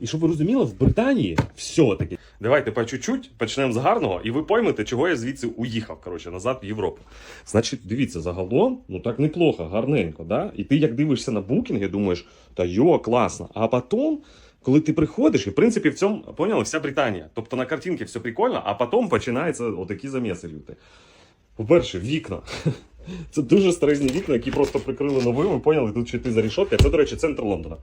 І щоб ви розуміли, в Британії все-таки. Давайте по чуть-чуть почнемо з гарного, і ви поймете, чого я звідси уїхав, коротше, назад в Європу. Значить, дивіться, загалом, ну так неплохо, гарненько, да? І ти як дивишся на букінги, думаєш, та йо, класно. А потім, коли ти приходиш, і в принципі в цьому поняли, вся Британія. Тобто на картинці все прикольно, а потім починаються отакі заміси люти. По-перше, вікна. Це дуже старезні вікна, які просто прикрили новими, поняли, тут чи ти за рішотки. Це, до речі, центр Лондона.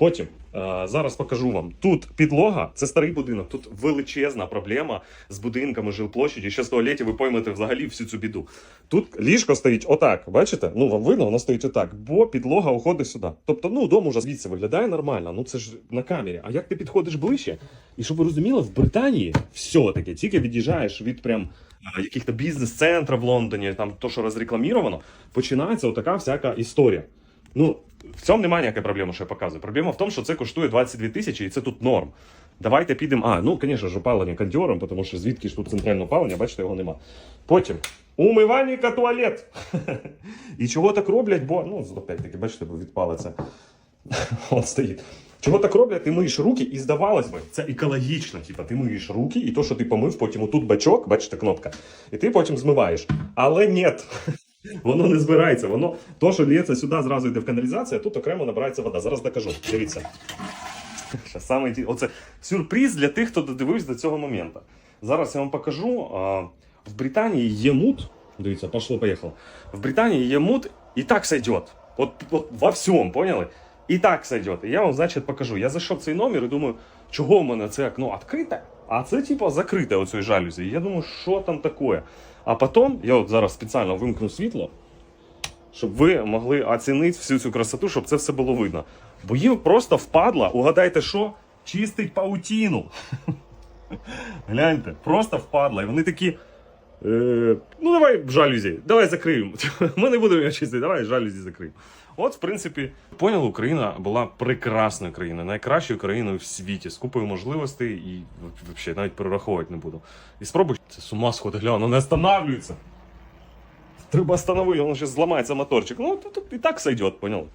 Потім е, зараз покажу вам. Тут підлога, це старий будинок. Тут величезна проблема з будинками жилплощаді. Ще з туалеті ви поймете взагалі всю цю біду. Тут ліжко стоїть отак. Бачите? Ну вам видно, воно стоїть отак, бо підлога уходить сюди. Тобто, ну дом уже звідси виглядає нормально. Ну це ж на камері. А як ти підходиш ближче? І щоб ви розуміли, в Британії все-таки тільки від'їжджаєш від прям яких-то бізнес-центрів в Лондоні, там то, що розрекламіровано, починається отака всяка історія. Ну, в цьому немає ніякої проблеми, що я показую. Проблема в тому, що це коштує 22 тисячі, і це тут норм. Давайте підемо. А, ну, звісно ж, опалення кондьором, тому що звідки ж тут центральне опалення, бачите, його нема. Потім умивальника туалет. І чого так роблять, бо, ну, опять-таки, бачите, бо відпалиться. Он стоїть. Чого так роблять? Ти миєш руки, і здавалось би, це екологічно. Типа, ти миєш руки, і то, що ти помив, потім отут бачок, бачите, кнопка, і ти потім змиваєш. Але ні. Воно не збирається. Воно то, що лється сюди, зразу йде в каналізацію, а тут окремо набирається вода. Зараз докажу. Дивіться. Саме Оце сюрприз для тих, хто додивився до цього моменту. Зараз я вам покажу. В Британії є мут. Дивіться, пошло, поїхало. В Британії є мут, і так сойдет. От, от во всьому, поняли? І так сойдет. І я вам, значить, покажу. Я зайшов в цей номер і думаю, чого в мене це окно відкрите, а це, типа закрите оцей жалюзі. Я думаю, що там таке? А потім, я от зараз спеціально вимкну світло, щоб ви могли оцінити всю цю красоту, щоб це все було видно. Бо їм просто впадла, угадайте що? Чистить паутіну. Гляньте, просто впадла. І вони такі. Е, ну, давай жалюзі, давай закриємо. Ми не будемо його чистити, давай жалюзі закриємо. От, в принципі, поняли, Україна була прекрасною країною, найкращою країною в світі, з купою можливостей і взагалі навіть перераховувати не буду. І спробуй це з ума сходить, глянь, воно не останавливається. Треба остановити, воно ще зламається моторчик. Ну, тут і так сойдет, понял?